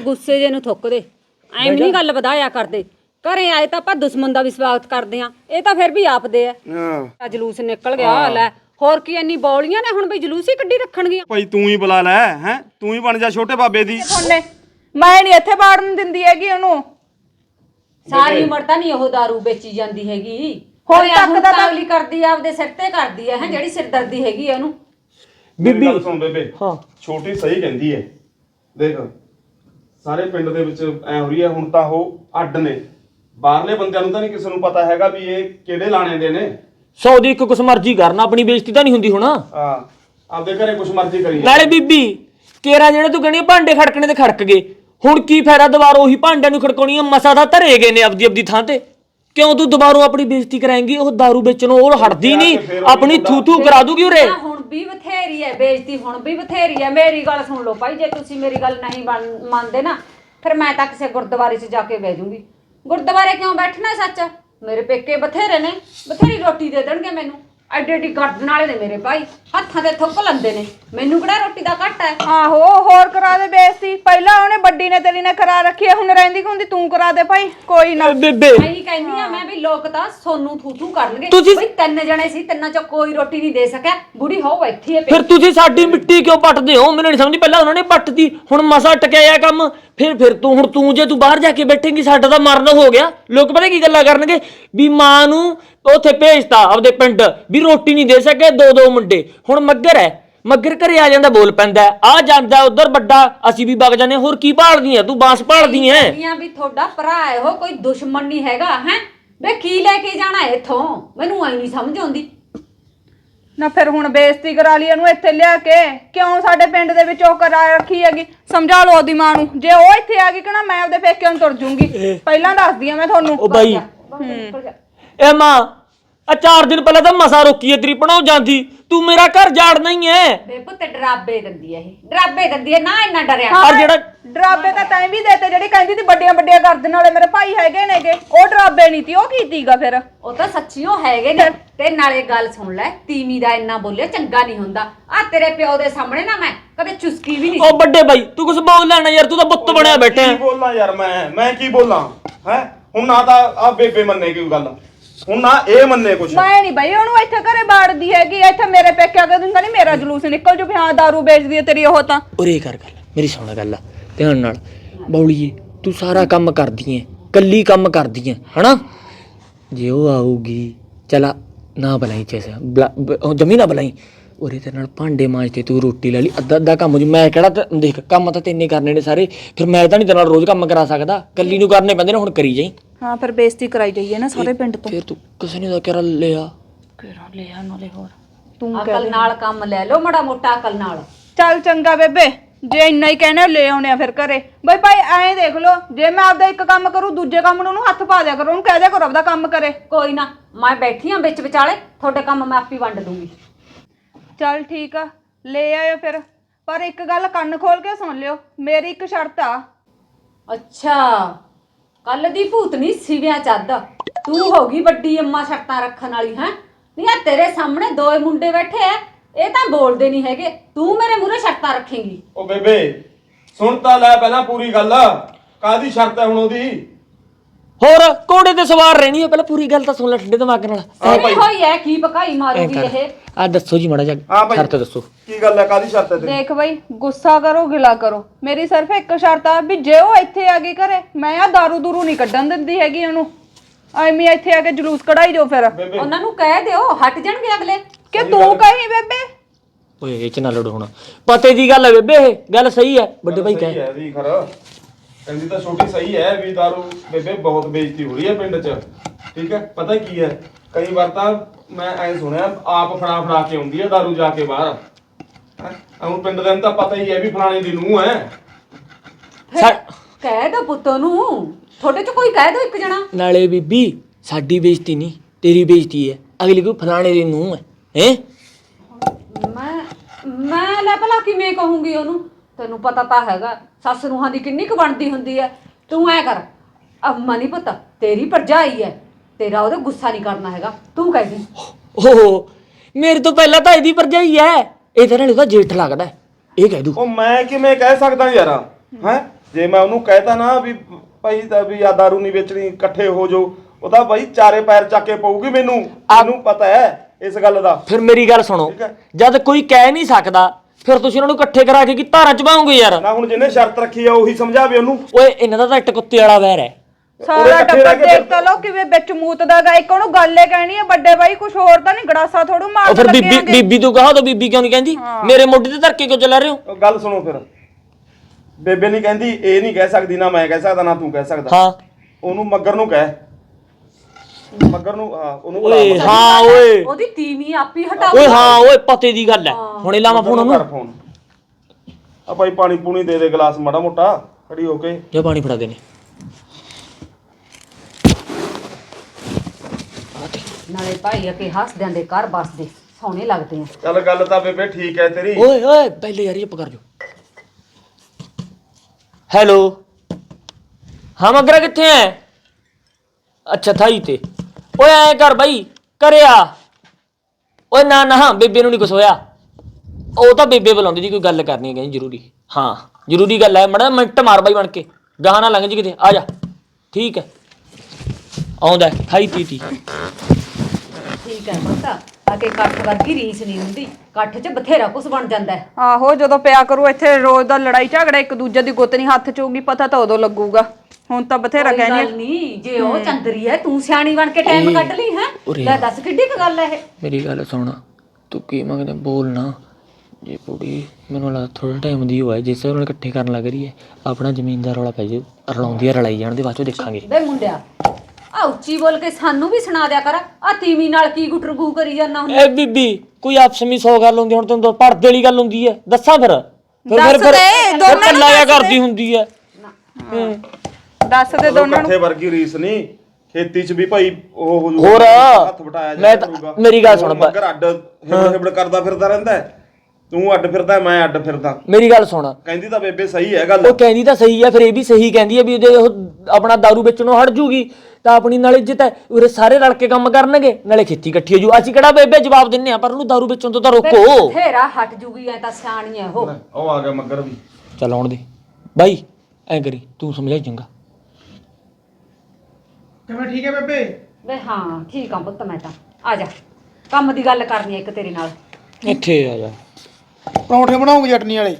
ਗੁੱਸੇ ਜੇ ਨੂੰ ਥੁੱਕ ਦੇ ਐਵੇਂ ਨਹੀਂ ਗੱਲ ਵਧਾਇਆ ਕਰਦੇ। ਘਰੇ ਆਏ ਤਾਂ ਆਪਾਂ ਦੁਸ਼ਮਣ ਦਾ ਵੀ ਸਵਾਗਤ ਕਰਦੇ ਆ। ਇਹ ਤਾਂ ਫਿਰ ਵੀ ਆਪਦੇ ਆ। ਹਾਂ। ਆ ਜਲੂਸ ਨਿਕਲ ਗਿਆ ਲੈ ਹੋਰ ਕੀ ਇੰਨੀ ਬੌਲੀਆਂ ਨੇ ਹੁਣ ਵੀ ਜਲੂਸ ਹੀ ਕੱਢੀ ਰੱਖਣਗੀਆਂ। ਭਾਈ ਤੂੰ ਹੀ ਬੁਲਾ ਲੈ ਹੈ? ਤੂੰ ਹੀ ਬਣ ਜਾ ਛੋਟੇ ਬਾਬੇ ਦੀ। ਮੈਂ ਨਹੀਂ ਇੱਥੇ ਬਾੜਨ ਦਿੰਦੀ ਹੈਗੀ ਉਹਨੂੰ। ਸਾਰੀ ਉਮਰ ਤਾਂ ਨਹੀਂ ਉਹ दारू ਵੇਚੀ ਜਾਂਦੀ ਹੈਗੀ। ਹੁਣ ਤੱਕ ਤਾਂ- ਅਗਲੀ ਕਰਦੀ ਆ ਆਪਦੇ ਸਿਰ ਤੇ ਕਰਦੀ ਆ ਹੈ ਜਿਹੜੀ ਸਿਰਦਰਦੀ ਹੈਗੀ ਆ ਉਹਨੂੰ। ਬੀਬੀ ਗੱਲ ਸੁਣ ਬੇਬੇ। ਹਾਂ। ਛੋਟੀ ਸਹੀ ਕਹਿੰਦੀ ਹੈ। ਦੇਖ। ਸਾਰੇ ਪਿੰਡ ਦੇ ਵਿੱਚ ਐ ਹੋ ਰਹੀ ਹੈ ਹੁਣ ਤਾਂ ਉਹ ਅੱਡ ਨੇ। ਬਾਹਰਲੇ ਬੰਦਿਆਂ ਨੂੰ ਤਾਂ ਨਹੀਂ ਕਿਸੇ ਨੂੰ ਪਤਾ ਹੈਗਾ ਵੀ ਇਹ ਕਿਹੜੇ ਲਾਣੇ ਦੇ ਨੇ। ਸੌ ਦੀ ਇੱਕ ਕੁਛ ਮਰਜ਼ੀ ਕਰਨਾ ਆਪਣੀ ਬੇਇੱਜ਼ਤੀ ਤਾਂ ਨਹੀਂ ਹੁੰਦੀ ਹੁਣ। ਆ ਆਪਦੇ ਘਰੇ ਕੁਛ ਮਰਜ਼ੀ ਕਰੀ ਨਾਲੇ ਬੀਬੀ ਕੇਰਾ ਜਿਹੜੇ ਤੂੰ ਕਹਿੰਦੀ ਭਾਂਡੇ ਖੜਕਣੇ ਤੇ ਖੜਕ ਗਏ। ਹੁਣ ਕੀ ਫਾਇਦਾ ਦੁਬਾਰਾ ਉਹੀ ਭਾਂਡਿਆਂ ਨੂੰ ਖੜਕਾਉਣੀ ਆ ਮਸਾ ਦਾ ਧਰੇ ਗਏ ਨੇ ਆਪਦੀ ਆਪਦੀ ਥਾਂ ਤੇ। ਕਿਉਂ ਤੂੰ ਦੁਬਾਰਾ ਆਪਣੀ ਬੇਇੱਜ਼ਤੀ ਕਰਾਏਂਗੀ? ਉਹ दारू ਵੇਚਣੋਂ ਉਹ ਹਟਦੀ ਨਹੀਂ। ਆਪਣੀ ਥੂ ਥੂ ਕਰਾ ਦੂਗੀ ਉਰੇ। ਵੀ ਬਥੇਰੀ ਹੈ ਬੇਇੱਜ਼ਤੀ ਹੁਣ ਵੀ ਬਥੇਰੀ ਹੈ ਮੇਰੀ ਗੱਲ ਸੁਣ ਲਓ ਭਾਈ, ਜੇ ਤੁਸੀਂ ਮੇਰੀ ਗੱਲ ਨਹੀਂ ਬਣ- ਮੰਨਦੇ ਨਾ, ਫਿਰ ਮੈਂ ਤਾਂ ਕਿਸੇ ਗੁਰਦੁਆਰੇ 'ਚ ਜਾ ਕੇ ਬਹਿ ਜੂੰਗੀ। ਗੁਰਦੁਆਰੇ ਕਿਉਂ ਬੈਠਣਾ ਸੱਚ? ਮੇਰੇ ਪੇਕੇ ਬਥੇਰੇ ਨੇ, ਬਥੇਰੀ ਰੋਟੀ ਦੇ ਦੇਣਗੇ ਮੈਨੂੰ। ਐਡੇ ਐਡੀ ਗਰਦਨ ਵਾਲੇ ਨੇ ਮੇਰੇ ਭਾਈ। ਹੱਥਾਂ ਤੇ ਥੁੱਕ ਲੰਦੇ ਨੇ। ਮੈਨੂੰ ਕਿਹੜਾ ਰੋਟੀ ਦਾ ਘੱਟ ਹੈ? ਆਹੋ ਹੋਰ ਕਰਾ ਦੇ ਬੇਇੱਜ਼ਤੀ। ਪਹਿਲਾਂ ਉਹਨੇ ਵੱਡੀ ਨੇ ਤੇਰੀ ਨੇ ਕਰਾ ਰੱਖੀ ਹੈ ਹੁਣ ਰਹਿੰਦੀ ਹੁੰਦੀ ਤੂੰ ਕਰਾ ਦੇ ਭਾਈ ਕੋਈ ਨਾ। ਬੇਬੇ ਮੈਂ ਹੀ ਕਹਿੰਦੀ ਆ ਮੈਂ ਵੀ ਲੋਕ ਤਾਂ ਸੋਨੂੰ ਥੂ ਥੂ ਕਰਨਗੇ। ਤੁਸੀਂ- ਬਈ ਤਿੰਨ ਜਣੇ ਸੀ ਤਿੰਨਾਂ ਚੋਂ ਕੋਈ ਰੋਟੀ ਨਹੀਂ ਦੇ ਸਕਿਆ। ਬੁੜੀ ਹੋ ਬੈਠੀ ਹੈ ਫਿਰ ਤੁਸੀਂ ਸਾਡੀ ਮਿੱਟੀ ਕਿਉਂ ਪੱਟਦੇ ਹੋ? ਮੈਨੂੰ ਨਹੀਂ ਸਮਝਦੀ ਪਹਿਲਾਂ ਉਹਨਾਂ ਨੇ ਪੱਟਦੀ ਹੁਣ ਮਸਾ ਟਕਿਆ ਕੰਮ। ਫਿਰ ਫਿਰ ਤੂੰ ਹੁਣ ਤੂੰ ਜੇ ਤੂੰ ਬਾਹਰ ਜਾ ਕੇ ਬੈਠੇਂਗੀ ਸਾਡਾ ਤਾਂ ਮਰਨ ਹੋ ਗਿਆ। ਲੋਕ ਪਤਾ ਕੀ ਗੱਲਾਂ ਕਰਨਗੇ? ਵੀ ਮਾਂ ਨੂੰ ਉੱਥੇ ਭੇਜਤਾ ਆਪਦੇ ਪਿੰਡ ਵੀ ਰੋਟੀ ਨਹੀਂ ਦੇ ਸਕੇ ਦੋ ਦੋ ਮੁੰਡੇ। ਹੁਣ ਮੱਗਰ ਹੈ। ਮੱਗਰ ਘਰੇ ਆ ਜਾਂਦਾ ਬੋਲ ਪੈਂਦਾ ਆ ਜਾਂਦਾ ਉਧਰ ਵੱਡਾ ਅਸੀਂ ਵੀ ਵਗ ਜਾਂਦੇ ਹਾਂ। ਹੋਰ ਕੀ ਭਾਲਦੀ ਐ ਤੂੰ ਬਾਂਸ ਭਾਲਦੀ ਐ ਕਹਿੰਦੀਆਂ ਵੀ ਤੁਹਾਡਾ ਭਰਾ ਹੈ ਉਹ ਕੋਈ ਦੁਸ਼ਮਣ ਨਹੀਂ ਹੈਗਾ ਹੈ? ਵੇ ਕੀ ਲੈ ਕੇ ਜਾਣਾ ਇੱਥੋਂ? ਮੈਨੂੰ ਐ ਨਹੀਂ ਸਮਝ ਆਉਂਦੀ। ਨਾ ਫਿਰ ਹੁਣ ਬੇਇੱਜ਼ਤੀ ਕਰਾ ਲਈ ਉਹਨੂੰ ਇੱਥੇ ਲਿਆ ਕੇ। ਕਿਉਂ ਸਾਡੇ ਪਿੰਡ ਦੇ ਵਿੱਚ ਉਹ ਕਰਾ ਰੱਖੀ ਹੈਗੀ? ਸਮਝਾ ਲਓ ਉਹਦੀ ਮਾਂ ਨੂੰ। ਜੇ ਉਹ ਇੱਥੇ ਆ ਗਈ ਕਹਣਾ ਮੈਂ ਉਹਦੇ ਪੇਕਿਆਂ ਨੂੰ ਤੁਰ ਜੂੰਗੀ। ਪਹਿਲਾਂ ਦੱਸਦੀ ਆ ਮੈਂ ਤੁਹਾਨੂੰ। ਉਹ ਬਾਈ। ਨਿਕਲ ਇਹ ਮਾਂ ਆ ਚਾਰ ਦਿਨ ਪਹਿਲਾਂ ਤਾਂ ਮਸਾ ਰੋਕੀ ਤੇਰੀ ਪਣਾਉ ਜਾਂਦੀ। ਤੂੰ ਮੇਰਾ ਘਰ ਜਾੜਨਾ ਹੀ ਐ ਬੇ ਪੁੱਤ ਡਰਾਬੇ ਦਿੰਦੀ ਹੈ ਇਹ। ਡਰਾਬੇ ਦਿੰਦੀ ਹੈ ਨਾ ਇੰਨਾ ਡਰਿਆ ਔਰ ਜਿਹੜਾ ਡਰਾਬੇ ਤਾਂ ਤੈਂ ਵੀ ਦੇਤੇ ਜਿਹੜੀ ਕਹਿੰਦੀ ਸੀ ਵੱਡੀਆਂ ਵੱਡੀਆਂ ਗਰਦਨ ਵਾਲੇ ਮੇਰੇ ਭਾਈ ਹੈਗੇ ਨੇਗੇ। ਉਹ ਡਰਾਬੇ ਨਹੀਂ ਤੀ ਉਹ ਕੀਤੀਗਾ ਫਿਰ? ਉਹ ਤਾਂ ਸੱਚੀਓ ਹੈਗੇ ਨੇ। ਤੇ ਨਾਲੇ ਗੱਲ ਸੁਣ ਲੈ ਤੀਵੀ ਦਾ ਇੰਨਾ ਬੋਲਿਆ ਚੰਗਾ ਨਹੀਂ ਹੁੰਦਾ। ਆ ਤੇਰੇ ਪਿਓ ਦੇ ਸਾਹਮਣੇ ਨਾ ਮੈਂ ਕਦੇ ਚੁਸਕੀ ਵੀ ਨਹੀਂ ਉਹ ਵੱਡੇ ਬਾਈ ਤੂੰ ਕੁਝ ਬੋਲ ਲੈਣਾ ਯਾਰ ਤੂੰ ਤਾਂ ਬੁੱਤ ਬਣਿਆ ਬੈਠਾ। ਕੀ ਹੈ। ਬੋਲਾਂ ਯਾਰ ਮੈਂ? ਮੈਂ ਕੀ ਬੋਲਾਂ? ਹੈ? ਹੁਣ ਨਾ ਤਾਂ ਆ ਬੇਬੇ ਮੰਨੇ ਕੋਈ ਗੱਲ। ਹੁਣ ਨਾ ਇਹ ਮੰਨੇ ਕੁਛ। ਮੈਂ ਨਹੀਂ ਬਈ ਉਹਨੂੰ ਇੱਥੇ ਘਰੇ ਬਾੜਦੀ ਹੈਗੀ ਇੱਥੇ ਮੇਰੇ ਪੇਕਿਆਂ ਕੇ ਦਿੰਦਾ ਨਹੀਂ ਮੇਰਾ ਜਲੂਸ ਨਿਕਲ ਜੂ ਵੀ ਹਾਂ ਦਾਰੂ ਵੇਚਦੀ ਹੈ ਤੇਰੀ ਉਹ ਤਾਂ। ਉਰੇ ਕਰ ਗੱਲ ਮੇਰੀ ਸੁਣ ਗੱਲ ਧਿਆਨ ਨਾਲ। ਬੌਲੀਏ ਤੂੰ ਸਾਰਾ ਕੰਮ ਕਰਦੀ ਐ ਕੱਲੀ ਕੰਮ ਕਰਦੀ ਐ ਹਨਾ? ਜੇ ਉਹ ਆਊਗੀ ਚਲਾ ਨਾ ਬੁਲਾਈ ਚੈਸਾ ਉਹ ਜਮੀ ਨਾ ਬੁਲਾਈ। ਉਰੇ ਤੇ ਨਾਲ ਭਾਂਡੇ ਮਾਂਜਦੇ ਤੂੰ ਰੋਟੀ ਲੈ ਲਈ ਅੱਧਾ ਅੱਧਾ ਕੰਮ ਜੀ ਮੈਂ ਕਿਹੜਾ ਤੇ- ਦੇਖ ਕੰਮ ਤਾਂ ਤੈਨੇ ਕਰਨੇ ਨੇ ਸਾਰੇ ਫਿਰ ਮੈਂ ਤਾਂ ਨਹੀਂ ਤੇਰੇ ਨਾਲ ਰੋਜ਼ ਕੰਮ ਕਰਾ ਸਕਦਾ ਕੱਲੀ ਨੂੰ ਕਰਨੇ ਪੈਂਦੇ ਨੇ ਹੁਣ ਕਰੀ ਜਾਈ। ਹਾਂ ਫਿਰ ਬੇਇੱਜ਼ਤੀ ਕਰਾਈ ਜਾਈਏ ਨਾ ਸਾਰੇ ਪਿੰਡ ਤੋਂ। ਫਿਰ ਤੂੰ ਕਿਸੇ ਨੇ ਤਾਂ ਕਿਹੜਾ ਲਿਆ? ਕਿਹੜਾ ਲਿਆ ਨਾਲੇ ਹੋਰ? ਤੂੰ ਅਕਲ ਨਾਲ ਕੰਮ ਲੈ ਲਓ ਮੜਾ ਮੋਟਾ ਅਕਲ ਨਾਲ। ਚੱਲ ਚੰਗਾ ਬੇਬੇ ਜੇ ਇੰਨਾ ਹੀ ਕਹਿਣਾ ਲੈ ਆਉਣੇ ਆ ਫਿਰ ਘਰੇ। ਬਈ ਭਾਈ ਐਂ ਦੇਖ ਲੋ ਜੇ ਮੈਂ ਆਪਦਾ ਇੱਕ ਕੰਮ ਕਰੂ ਦੂਜੇ ਕੰਮ ਨੂੰ ਉਹਨੂੰ ਹੱਥ ਪਾ ਦਿਆ ਕਰੋ ਉਹਨੂੰ ਕਹਿ ਦਿਆ ਕਰੋ ਆਪਦਾ ਕੰਮ ਕਰੇ। ਕੋਈ ਨਾ ਮੈਂ ਬੈਠੀ ਆ ਵਿੱਚ ਵਿਚਾਲੇ ਤੁਹਾਡੇ ਕੰਮ ਮੈਂ ਆਪੀ ਵੰਡ ਦੂੰਗੀ। ਚੱਲ ਠੀਕ ਆ ਲੈ ਆਇਓ ਫਿਰ। ਪਰ ਇੱਕ ਗੱਲ ਕੰਨ ਖੋਲ ਕੇ ਸੁਣ ਲਿਓ ਮੇਰੀ ਇੱਕ ਸ਼ਰਤ ਆ। ਅੱਛਾ। ਕੱਲ ਦੀ ਭੂਤਨੀ ਸਿਵਿਆ ਚੱਦ। ਤੂੰ ਹੋ ਗਈ ਵੱਡੀ ਅੰਮਾ ਸ਼ਰਤਾਂ ਰੱਖਣ ਵਾਲੀ, ਹੈ? ਨਹੀਂ ਆ ਤੇਰੇ ਸਾਹਮਣੇ ਦੋ ਮੁੰਡੇ ਬੈਠੇ ਆ ਇਹ ਤਾਂ ਬੋਲਦੇ ਨਹੀਂ ਹੈਗੇ। ਤੂੰ ਮੇਰੇ ਮੂਹਰੇ ਸ਼ਰਤਾਂ ਰੱਖੇਂਗੀ। ਉਹ ਬੇਬੇ, ਸੁਣ ਤਾਂ ਲੈ ਪਹਿਲਾਂ ਪੂਰੀ ਗੱਲ। ਕਾਦੀ ਸ਼ਰਤ ਹੈ ਹੁਣ ਉਹਦੀ? ਹੋਰ ਕੋੜੇ ਤੇ ਸਵਾਰ ਰਹਿਣੀ ਹੈ ਪਹਿਲਾਂ ਪੂਰੀ ਗੱਲ ਤਾਂ ਸੁਣ ਲੈ ਠੰਡੇ ਦਿਮਾਗ ਨਾਲ। ਐਵੇਂ ਹੋਈ ਐ ਕੀ ਪਕਾਈ ਮਾਰੂਗੀ ਇਹ। ਆ ਦੱਸੋ ਜੀ ਮਾੜਾ ਹਾਂ ਭਾਈ। ਸ਼ਰਤ ਦੱਸੋ। ਕੀ ਗੱਲ ਹੈ ਕਾਦੀ ਸ਼ਰਤ ਹੈ ਤੇਰੀ? ਦੇਖ ਬਈ ਗੁੱਸਾ ਕਰੋ ਗਿਲਾ ਕਰੋ। ਮੇਰੀ ਸਿਰਫ ਇੱਕ ਸ਼ਰਤ ਆ ਵੀ ਜੇ ਉਹ ਇੱਥੇ ਆ ਗਈ ਘਰੇ ਮੈਂ ਆ ਦਾਰੂ ਦੂਰੂ ਨਹੀਂ ਕੱਢਣ ਦਿੰਦੀ ਹੈਗੀ ਉਹਨੂੰ। ਐਵੇਂ ਇੱਥੇ ਆ ਕੇ ਜਲੂਸ ਕਢਾਈ ਜੋ ਫਿਰ। ਉਹਨਾਂ ਨੂੰ ਕਹਿ ਦਿਓ ਹਟ ਜਾਣਗੇ ਅਗਲੇ। ਕਿ ਤੂੰ ਕਹੀਂ ਬੇਬੇ? ਓਏ ਇਹ ਚ ਨਾ ਲੜੋ ਹੁਣ। ਪਤੇ ਦੀ ਗੱਲ ਹੈ ਬੇਬੇ ਇਹ। ਗੱਲ ਸਹੀ ਹੈ ਵੱਡੇ ਭਾਈ ਸਹੀ ਕਹਿ। ਹੈ ਵੀ ਖਰਾ। ਕਹਿੰਦੀ ਤਾਂ ਛੋਟੀ ਸਹੀ ਹੈ ਵੀ ਦਾਰੂ ਬੇਬੇ ਬਹੁਤ ਬੇਇੱਜ਼ਤੀ ਹੋ ਰਹੀ ਹੈ ਪਿੰਡ 'ਚ। ਠੀਕ ਹੈ? ਪਤਾ ਕੀ ਹੈ? ਕਈ ਵਾਰ ਤਾਂ ਮੈਂ ਐ ਸੁਣਿਆ ਆਪ ਫੜਾ ਫੜਾ ਕੇ ਆਉਂਦੀ ਹੈ ਦਾਰੂ ਜਾ ਕੇ ਬਾਹਰ। ਹੈਂ? ਹੁਣ ਪਿੰਡ ਦੇ ਨੂੰ ਤਾਂ ਪਤਾ ਹੀ ਹੈ ਵੀ ਫਲਾਣੇ ਦੀ ਨੂੰਹ ਹੈ। ਸਾ- ਕਹਿ ਦੋ ਪੁੱਤੋ ਨੂੰ ਤੁਹਾਡੇ ਚ ਕੋਈ ਕਹਿ ਦੋ ਇੱਕ ਜਣਾ। ਨਾਲੇ ਬੀਬੀ ਸਾਡੀ ਬੇਇੱਜ਼ਤੀ ਨਹੀਂ ਤੇਰੀ ਬੇਇੱਜ਼ਤੀ ਹੈ। ਅਗਲੀ ਕੋਈ ਫਲਾਣੇ ਦੀ ਨੂੰ ਹੈ ਹੈ? ਮੈਂ ਮੈਂ ਲੈ ਭਲਾ ਕਿਵੇਂ ਕਹੂੰਗੀ ਉਹਨੂੰ? ਤੈਨੂੰ ਪਤਾ ਤਾਂ ਹੈਗਾ ਸੱਸ ਨੂੰਹਾਂ ਦੀ ਕਿੰਨੀ ਕੁ ਬਣਦੀ ਹੁੰਦੀ ਹੈ ਤੂੰ ਐ ਕਰ ਅੰਮਾ ਨਹੀਂ ਪਤਾ ਤੇਰੀ ਭਰਜਾਈ ਹੈ ਤੇਰਾ ਉਹਦੇ ਗੁੱਸਾ ਨਹੀਂ ਕਰਨਾ ਹੈਗਾ ਤੂੰ ਕਹਿ ਦੀ ਓਹੋ ਮੇਰੇ ਤੋਂ ਪਹਿਲਾਂ ਤਾਂ ਇਹਦੀ ਭਰਜਾਈ ਹੈ ਇਹ ਤਾਂ ਨਾਲੇ ਉਹਦਾ ਜੇਠ ਲੱਗਦਾ ਹੈ। ਇਹ ਕਹਿ ਦੂ ਉਹ ਮੈਂ ਕਿਵੇਂ ਕਹਿ ਸਕਦਾ ਯਾਰ ਹੈ ਜੇ ਮੈਂ ਉਹਨੂੰ ਕਹਿਤਾ ਨਾ ਵੀ ਭਾਈ ਤਾਂ ਵੀ ਆ ਦਾਰੂ ਨਹੀਂ ਵੇਚਣੀ ਇਕੱਠੇ ਹੋ ਜਾਓ ਉਹਦਾ ਭਾਈ ਚਾਰੇ ਪੈਰ ਚੱਕ ਕੇ ਪਊਗੀ ਮੈਨੂੰ ਮੈਨੂੰ ਪਤਾ ਹੈ ਇਸ ਗੱਲ ਦਾ ਫਿਰ ਮੇਰੀ ਗੱਲ ਸੁਣੋ ਠੀਕ ਹੈ। ਜਦ ਕੋਈ ਕਹਿ ਨਹੀਂ ਸਕਦਾ ਫਿਰ ਤੁਸੀਂ ਉਹਨਾਂ ਨੂੰ ਇਕੱਠੇ ਕਰਾ ਕੇ ਕੀ ਧਾਰਾਂ ਚ ਪਾਉਂਗੇ ਯਾਰ? ਨਾ ਹੁਣ ਜਿਹਨੇ ਸ਼ਰਤ ਰੱਖੀ ਆ ਉਹੀ ਸਮਝਾਵੇ ਉਹਨੂੰ। ਓਏ ਇਹਨਾਂ ਦਾ ਤਾਂ ਇੱਟ ਕੁੱਤੇ ਵਾਲਾ ਵੈਰ ਹੈ। ਸਾਰਾ ਇਕੱਠੇ ਟੱਬਰ ਰਹਿ ਕੇ ਦੇਖ ਤਾ ਲੋ ਕਿਵੇਂ ਵਿੱਚ ਮੂਤਦਾ ਗਾ। ਇੱਕ ਉਹਨੂੰ ਗੱਲ ਏ ਕਹਿਣੀ ਆ ਵੱਡੇ ਬਾਈ ਕੁਝ ਹੋਰ ਤਾਂ ਨਹੀਂ ਗੜਾਸਾ ਥੋੜੂ ਉਹ ਮਾਰ ਫਿਰ ਬੀਬੀ ਬੀਬੀ ਤੂੰ ਕਹਾ ਤਾਂ ਬੀਬੀ ਕਿਉਂ ਨਹੀਂ ਕਹਿੰਦੀ? ਮੇਰੇ ਮੋਢੇ ਤੇ ਧਰਕੇ ਕਿਉਂ ਚਲਾ ਰਹੇ ਹੋ? ਉਹ ਗੱਲ ਸੁਣੋ ਫਿਰ। ਬੇਬੇ ਨਹੀਂ ਕਹਿੰਦੀ ਇਹ ਨਹੀਂ ਕਹਿ ਸਕਦੀ ਨਾ ਮੈਂ ਕਹਿ ਸਕਦਾ ਨਾ ਤੂੰ ਕਹਿ ਸਕਦਾ। ਹਾਂ। ਉਹਨੂੰ ਮੱਗਰ ਨੂੰ ਕਹਿ। ਮੱਗਰ ਨੂੰ ਹਾਂ ਉਹਨੂੰ ਓਏ। ਹਾਂ ਓਏ। ਉਹਦੀ ਤੀਵੀਂ ਆਪੀ ਹਟਾਓ ਓਏ ਹਾਂ ਓਏ ਪਤੇ ਦੀ ਗੱਲ ਹੈ। ਹੁਣੇ ਲਾਵਾਂ ਫੋਨ ਉਹਨੂੰ। ਫੋਨ। ਆ ਭਾਈ ਪਾਣੀ ਪੂਣੀ ਦੇ ਦੇ ਗਲਾਸ ਮਾੜਾ ਮੋਟਾ ਖੜੀ ਹੋ ਕੇ। ਜੇ ਪਾਣੀ ਫੜਾ ਦੇ ਨੇ। ਨਾਲੇ ਭਾਈ ਆ ਕੇ ਹੱਸਦਿਆਂ ਦੇ ਘਰ ਬਸਦੇ ਸੋਹਣੇ ਲੱਗਦੇ ਆ। ਚੱਲ ਗੱਲ ਤਾਂ ਬੇਬੇ ਠੀਕ ਹੈ ਤੇਰੀ। ਓਏ ਓਏ ਪਹਿਲੇ ਯਾਰ ਚੁੱਪ ਕਰ ਜੋ। ਹੈਲੋ। ਹਾਂ ਮਗਰਾ ਕਿੱਥੇ ਐ? ਅੱਛਾ ਥਾਈ ਤੇ। ਓਏ ਐ ਕਰ ਬਾਈ ਕਰਿਆ। ਓਏ ਨਾ ਨਾ ਬੇਬੇ ਨੂੰ ਨਹੀਂ ਕੁਛ ਹੋਇਆ। ਉਹ ਤਾਂ ਬੇਬੇ ਬੁਲਾਉਂਦੀ ਜੀ ਕੋਈ ਗੱਲ ਕਰਨੀ ਹੈ ਕਹਿੰਦੀ ਜ਼ਰੂਰੀ। ਹਾਂ ਜ਼ਰੂਰੀ ਗੱਲ ਹੈ ਮੜਾ ਮਿੰਟ ਮਾਰ ਬਾਈ ਬਣ ਕੇ। ਗਾਹਾਂ ਨਾ ਲੰਘ ਜੀ ਕਿਤੇ ਆ ਜਾ। ਠੀਕ ਹੈ। ਆਉਂਦਾ ਹੈ, ਥਾਈ ਤੀ ਤੀ। ਠੀਕ ਹੈ ਆ ਕੇ ਕੱਠ ਵਰਗੀ ਰੀਸ ਨਹੀਂ ਹੁੰਦੀ। ਕੱਠ 'ਚ ਬਥੇਰਾ ਕੁਝ ਬਣ ਜਾਂਦਾ ਹੈ। ਆਹੋ ਜਦੋਂ ਪਿਆ ਕਰੂ ਇੱਥੇ ਰੋਜ਼ ਦਾ ਲੜਾਈ ਝਗੜਾ ਇੱਕ ਦੂਜੇ ਦੀ ਗੁੱਤ ਨਹੀਂ ਹੱਥ ਚ ਹੋਊਗੀ ਪਤਾ ਤਾਂ ਉਦੋਂ ਲੱਗੂਗਾ। ਹੁਣ ਤਾਂ ਬਥੇਰਾ ਕੋਈ ਕਹਿੰਦੀ ਗੱਲ ਨਹੀਂ ਜੇ ਉਹ ਚੰਦਰੀ ਹੈ ਤੂੰ ਸਿਆਣੀ ਬਣ ਕੇ ਟਾਈਮ ਕੱਢ ਲਈ ਹੈ? ਉਰੇ ਲੈ ਦੱਸ ਕਿੱਡੀ ਕੁ ਗੱਲ ਹੈ ਇਹ? ਮੇਰੀ ਗੱਲ ਸੁਣ ਤੂੰ ਕੀ ਮੰਗਦਾ ਬੋਲ ਨਾ। ਜੇ ਕੁੜੀ ਮੈਨੂੰ ਲੱਗਦਾ ਥੋੜਾ ਟਾਈਮ ਦੀ ਹੋਇਆ ਜਿਸ ਨਾਲ ਇਕੱਠੇ ਕਰਨ ਲੱਗ ਰਹੀ ਹੈ ਆਪਣਾ ਜ਼ਮੀਨ ਦਾ ਰੌਲਾ ਪੈ ਜੇ ਰਲਾਉਂਦੀ ਹੈ ਰਲਾਈ ਜਾਣ ਦੇ ਬਾਅਦ ਚੋਂ ਦੇਖਾਂਗੇ। ਬੇ ਮੁੰਡਿਆ। ਆ ਉੱਚੀ ਬੋਲ ਕੇ ਸਾਨੂੰ ਵੀ ਸੁਣਾ ਦਿਆ ਕਰ ਆ ਤੀਵੀਂ ਨਾਲ ਕੀ ਗੁਟਰਗੂ ਕਰੀ ਜਾਂਦਾ ਹੁੰਦਾ? ਏ ਬੀਬੀ ਕੋਈ ਆਪਸ ਵਿੱਚ 100 ਗੱਲ ਹੁੰਦੀ ਹੁਣ ਤੈਨੂੰ ਤਾਂ ਪਰਦੇ ਵਾਲੀ ਗੱਲ ਹੁੰਦੀ ਹੈ ਦੱਸਾਂ ਫਿਰ। ਫਿਰ ਫਿਰ ਦੋਨਾਂ ਨੂੰ ਕੱਲਾ ਜਿਹਾ ਦੱਸ ਕਰਦੀ ਹੁੰਦੀ ਹੈ। ਦੱਸ ਦੋਨਾਂ ਨੂੰ। ਇਕੱਠੇ ਵਰਗੀ ਰੀਸ ਨਹੀਂ ਖੇਤੀ 'ਚ ਵੀ ਭਾਈ ਉਹ ਹੋ ਹੋਰ ਹੱਥ ਵਟਾਇਆ ਮੈਂ ਤਾਂ- ਮੇਰੀ ਗੱਲ ਸੁਣ ਬ- ਮਗਰ ਅੱਡ ਹਿਬੜ ਹਿਬੜ ਕਰਦਾ ਫਿਰਦਾ ਰਹਿੰਦਾ ਹੈ। ਤੂੰ ਅੱਡ ਫਿਰਦਾ ਮੈਂ ਅੱਡ ਫਿਰਦਾ। ਮੇਰੀ ਗੱਲ ਸੁਣ। ਕਹਿੰਦੀ ਤਾਂ ਬੇਬੇ ਸਹੀ ਹੈ ਗੱਲ। ਉਹ ਕਹਿੰਦੀ ਤਾਂ ਸਹੀ ਆ ਫਿਰ ਇਹ ਵੀ ਸਹੀ ਕਹਿੰਦੀ ਆ ਵੀ ਜੇ ਉਹ ਆਪਣਾ ਦਾਰੂ ਵੇਚਣੋਂ ਹਟ ਜੂਗੀ ਤਾਂ ਆਪਣੀ ਨਾਲ ਇੱਜ਼ਤ ਹੈ। ਉਰੇ ਸਾਰੇ ਰਲ ਕੇ ਕੰਮ ਕਰਨਗੇ ਨਾਲੇ ਖੇਤੀ ਇਕੱਠੀ ਹੋ ਜੂ। ਅਸੀਂ ਕਿਹੜਾ ਬੇਬੇ ਜਵਾਬ ਦਿੰਨੇ ਆ? ਪਰ ਉਹਨੂੰ ਦਾਰੂ ਵੇਚਣ ਤੋਂ ਤਾਂ ਰੋਕੋ। ਬਥੇਰਾ ਹਟ ਜੂਗੀ ਐ ਤਾਂ ਸਿਆਣੀ ਐ ਉਹ। ਉਹ ਆ ਗਿਆ ਮਗਰ ਵੀ। ਚੱਲ ਆਉਣ ਦੇ। ਬਾਈ ਐਂ ਕਰੀ ਤੂੰ ਸਮਝਾਈ ਚੰਗਾ। ਕਿਵੇਂ ਠੀਕ ਹੈ ਬੇਬੇ। ਵੇ ਹਾਂ ਠੀਕ ਆ ਪੁੱਤ ਮੈਂ ਤਾਂ। ਆ ਜਾ ਕੰਮ ਦੀ ਗੱਲ ਕਰਨੀ ਇੱਕ ਤੇਰੇ ਨਾਲ। ਇੱਥੇ ਆ ਜਾ। ਪਰੌਂਠੇ ਬਣਾਉਂਗੇ ਚਟਨੀ ਵਾਲੇ।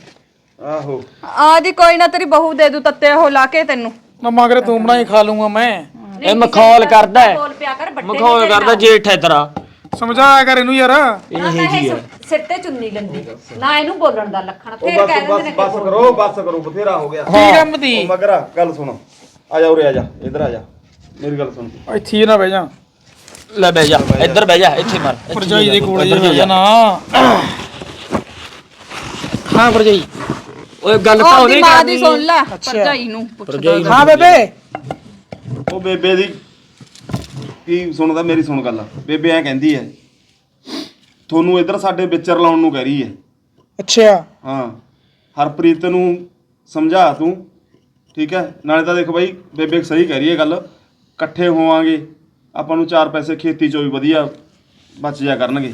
ਆਹੋ। ਆ ਜੀ ਕੋਈ ਨਾ ਤੇਰੀ ਬਹੂ ਦੇ ਦੂ ਤੱਤੇ ਉਹ ਲਾ ਕੇ ਤੈਨੂੰ। ਨਾ ਮਗਰ ਤੂੰ ਬਣਾਈ ਖਾ ਲੂੰਗਾ ਮੈਂ। ਇਹ ਮਖੌਲ ਕਰਦਾ ਹੈ। ਬੋਲ ਪਿਆ ਕਰ ਵੱਡੇ ਮਖੌਲ ਕਰਦਾ ਜੇਠ ਹੈ ਤੇਰਾ। ਸਮਝਾਇਆ ਕਰ ਇਹਨੂੰ ਯਾਰ। ਇਹ ਇਹ ਸਿਰ ਤੇ ਚੁੰਨੀ ਲੰਦੀ। ਨਾ ਇਹਨੂੰ ਬੋਲਣ ਦਾ ਲੱਖਣ ਫੇਰ ਕਹਿ ਬਸ ਦਿੰਦੇ ਬਸ ਨੇ ਬਸ ਕਰੋ ਬਸ ਕਰੋ ਬਥੇਰਾ ਹੋ ਗਿਆ। ਕੀ ਕੰਮ ਦੀ ਮਗਰਾ ਗੱਲ ਸੁਣੋ। ਆ ਜਾ ਉਰੇ ਆ ਜਾ ਇੱਧਰ ਆ ਜਾ। ਮੇਰੀ ਗੱਲ ਸੁਣ। ਇੱਥੇ ਹੀ ਨਾ ਬਹਿ ਜਾ। ਲੈ ਬਹਿ ਜਾ ਇੱਧਰ ਬਹਿ ਜਾ ਇੱਥੇ ਮਾਰ। ਭਰਜਾਈ ਦੇ ਕੋਲ ਇੱਧਰ ਜਾ ਜਾ। ਨਾ ਹਾਂ ਭਰਜਾਈ। ਓਏ ਗੱਲ ਤਾਂ ਉਹਦੀ ਉਹਨੇ ਮਾਂ ਦੀ ਸੁਣ ਲੈ ਭਰਜਾਈ ਨੂੰ ਪੁੱਛਦਾ ਹਾਂ ਬੇਬੇ। ਉਹ ਬੇਬੇ ਦੀ ਕੀ ਸੁਣਦਾ ਮੇਰੀ ਸੁਣ ਗੱਲ। ਬੇਬੇ ਐ ਕਹਿੰਦੀ ਐ ਤੁਹਾਨੂੰ ਇੱਧਰ ਸਾਡੇ ਵਿਚਰ ਲਾਉਣ ਨੂੰ ਕਹਿ ਰਹੀ ਐ। ਅੱਛਾ। ਹਾਂ। ਹਰਪ੍ਰੀਤ ਨੂੰ ਸਮਝਾ ਤੂੰ ਠੀਕ ਹੈ ਨਾਲੇ ਤਾਂ ਦੇਖ ਬਾਈ ਬੇਬੇ ਸਹੀ ਕਹਿ ਰਹੀ ਹੈ ਗੱਲ। ਇਕੱਠੇ ਹੋਵਾਂਗੇ ਆਪਾਂ ਨੂੰ ਚਾਰ ਪੈਸੇ ਖੇਤੀ ਚੋਂ ਵੀ ਵਧੀਆ ਬਚ ਜਾ ਕਰਨਗੇ।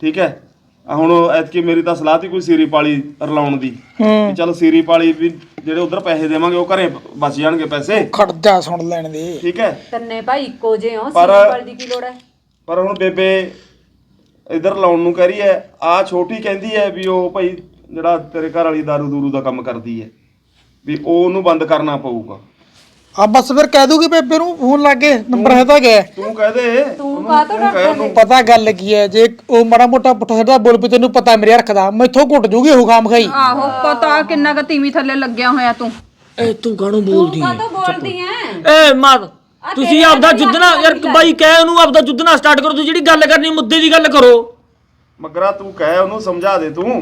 ਠੀਕ ਹੈ? ਆ ਹੁਣ ਐਤਕੀ ਮੇਰੀ ਤਾਂ ਸਲਾਹ ਤੀ ਕੋਈ ਸੀਰੀ ਪਾਲੀ ਰਲਾਉਣ ਦੀ। ਵੀ ਚੱਲ ਸੀਰੀ ਪਾਲੀ ਵੀ ਜਿਹੜੇ ਉਧਰ ਪੈਸੇ ਦੇਵਾਂਗੇ ਉਹ ਘਰੇ ਬਚ ਜਾਣਗੇ ਪੈਸੇ। ਖੜ ਜਾ ਸੁਣ ਲੈਣ ਦੇ। ਠੀਕ ਹੈ? ਤੰਨੇ ਭਾਈ ਇੱਕੋ ਜੇ ਹੋ ਪਰ- ਸਿੰਪਲ ਦੀ ਕੀ ਲੋੜ ਹੈ? ਪਰ ਹੁਣ ਬੇਬੇ ਇਧਰ ਲਾਉਣ ਨੂੰ ਕਹਿ ਰਹੀ ਹੈ ਆ ਛੋਟੀ ਕਹਿੰਦੀ ਹੈ ਵੀ ਉਹ ਭਾਈ ਜਿਹੜਾ ਤੇਰੇ ਘਰ ਵਾਲੀ ਦਾਰੂ ਦੂਰੂ ਦਾ ਕੰਮ ਕਰਦੀ ਹੈ ਵੀ ਉਹ ਉਹਨੂੰ ਬੰਦ ਕਰਨਾ ਪਊਗਾ। ਆ ਬਸ ਫਿਰ ਕਹਿ ਦੂਗੀ ਬੇਬੇ ਨੂੰ ਫੋਨ ਲਾ ਕੇ ਨੰਬਰ ਹੈ ਤਾਂ ਗਿਆ। ਤੂੰ ਕਹਿ ਦੇ। ਤੂੰ ਕਾਹਤੋਂ ਡਰਦਾ ਉਹਨੂੰ ਪਤਾ ਗੱਲ ਕੀ ਹੈ ਜੇ ਉਹ ਮਾੜਾ ਮੋਟਾ ਪੁੱਠਾ ਸਿੱਧਾ ਬੋਲ ਪਈ ਤੈਨੂੰ ਪਤਾ ਮੇਰੇ ਹਰਖ ਦਾ ਮੈਥੋਂ ਘੁੱਟ ਜੂਗੀ ਉਹ ਖਾਮ ਖਾਈ। ਆਹੋ ਪਤਾ ਕਿੰਨਾ ਕੁ ਤੀਵੀਂ ਥੱਲੇ ਲੱਗਿਆ ਹੋਇਆ ਤੂੰ। ਏ ਤੂੰ ਕਾਹਨੂੰ ਬੋਲਦੀ ਹੈ? ਕਾਹਤੋਂ ਬੋਲਦੀ ਐ ਏ ਮਾਰ ਤੁਸੀਂ ਆਪਦਾ ਜੁੱਦਣਾ ਯਾਰ ਬਾਈ ਕਹਿ ਉਹਨੂੰ ਆਪਦਾ ਜੁੱਦਣਾ ਸਟਾਰਟ ਕਰੋ ਤੁਸੀਂ ਜਿਹੜੀ ਗੱਲ ਕਰਨੀ ਮੁੱਦੇ ਦੀ ਗੱਲ ਕਰੋ। ਮਗਰਾ ਤੂੰ ਕਹਿ ਉਹਨੂੰ ਸਮਝਾ ਦੇ ਤੂੰ।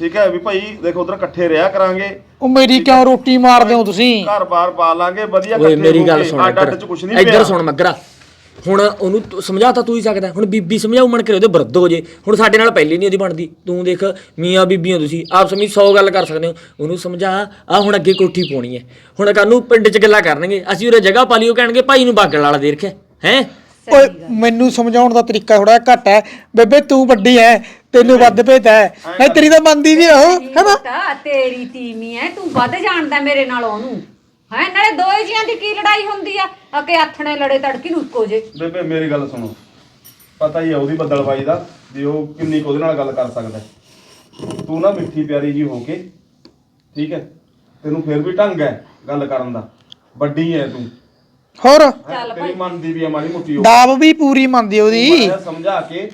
ਠੀਕ ਹੈ ਵੀ ਭਾਈ ਦੇਖ ਉਧਰ ਇਕੱਠੇ ਰਿਹਾ ਕਰਾਂਗੇ। ਉਹ ਮੇਰੀ ਕਿਉਂ ਰੋਟੀ ਮਾਰਦੇ ਹੋ ਤੁਸੀਂ? ਘਰ-ਬਾਰ ਪਾ ਲਾਂਗੇ ਵਧੀਆ ਓਏ ਇਕੱਠੇ ਮੇਰੀ ਹੋ ਗੱਲ ਸੁਣ ਅੱਡ-ਅੱਡ ਚ ਕੁਛ ਨਹੀਂ ਇੱਧਰ ਸੁਣ ਮਗਰਾ ਹੁਣ ਉਹਨੂੰ ਤੂੰ ਸਮਝਾਤਾ ਤੂੰ ਹੀ ਸਕਦਾ। ਹੁਣ ਬੀਬੀ ਸਮਝਾਉ ਮਣ ਕੇ ਉਹਦੇ ਵਿਰੁੱਧ ਹੋ ਜੇ। ਹੁਣ ਸਾਡੇ ਨਾਲ ਪਹਿਲੇ ਨਹੀਂ ਉਹਦੀ ਬਣਦੀ। ਤੂੰ ਦੇਖ ਮੀਆਂ ਬੀਬੀਆਂ ਤੁਸੀਂ ਆਪਸ ਵਿੱਚ 100 ਗੱਲ ਕਰ ਸਕਦੇ ਹੋ। ਉਹਨੂੰ ਸਮਝਾ ਆ ਹੁਣ ਅੱਗੇ ਕੋਠੀ ਪਾਉਣੀ ਹੈ। ਹੁਣ ਕਾਨੂੰ ਪਿੰਡ 'ਚ ਗੱਲਾਂ ਕਰਨਗੇ। ਅਸੀਂ ਉਰੇ ਜਗ੍ਹਾ ਪਾ ਲਈ ਉਹ ਕਹਿਣਗੇ ਭਾਈ ਨੂੰ ਬਾਗਲ ਵਾਲਾ ਦੇ ਰੱਖਿਆ ਹੈ? ਓਏ ਮੈਨੂੰ ਸਮਝਾਉਣ ਦਾ ਤਰੀਕਾ ਥੋੜਾ ਘੱਟ ਹੈ। ਬੇਬੇ ਤੂੰ ਵੱਡੀ ਐ। ਤੈਨੂੰ ਵੱਧ ਭੇਜਦਾ ਹੈ। ਨਹੀਂ ਤੇਰੀ ਤਾਂ ਮੰਨਦੀ ਵੀ ਆ ਉਹ ਹੈਨਾ? ਪਤਾ ਤੇਰੀ ਤੀਵੀਂ ਐ ਤੂੰ ਵੱਧ ਜਾਣਦਾ ਮੇਰੇ ਨਾਲ ਉਹਨੂੰ। ਹੈ ਨਾਲੇ ਦੋਏ ਜੀਆਂ ਦੀ ਕੀ ਲੜਾਈ ਹੁੰਦੀ ਆ? ਅਕੇ ਆਥਣੇ ਲੜੇ ਤੜਕੀ ਨੂੰ ਇੱਕੋ ਜੇ। ਬੇਬੇ ਮੇਰੀ ਗੱਲ ਸੁਣੋ। ਪਤਾ ਹੀ ਆ ਉਹਦੀ ਬੱਦਲਬਾਈ ਦਾ ਵੀ ਉਹ ਕਿੰਨੀ ਕੁ ਉਹਦੇ ਨਾਲ ਗੱਲ ਕਰ ਸਕਦਾ ਹੈ। ਤੂੰ ਨਾ ਮਿੱਠੀ ਪਿਆਰੀ ਜੀ ਹੋ ਕੇ ਠੀਕ ਹੈ ਤੈਨੂੰ ਫਿਰ ਵੀ ਢੰਗ ਹੈ ਗੱਲ ਕਰਨ ਦਾ। ਵੱਡੀ ਹੈ ਤੂੰ। ਹੋਰ? ਹੈਂ? ਤੇਰੀ ਮੰਨਦੀ ਵੀ ਆ ਮਾੜੀ ਮੋਟੀ ਉਹ। ਦਾਬ ਵੀ ਪੂਰੀ ਮੰਨਦੀ ਉਹਦੀ। ਮੈਂ ਸਮਝਾ ਕੇ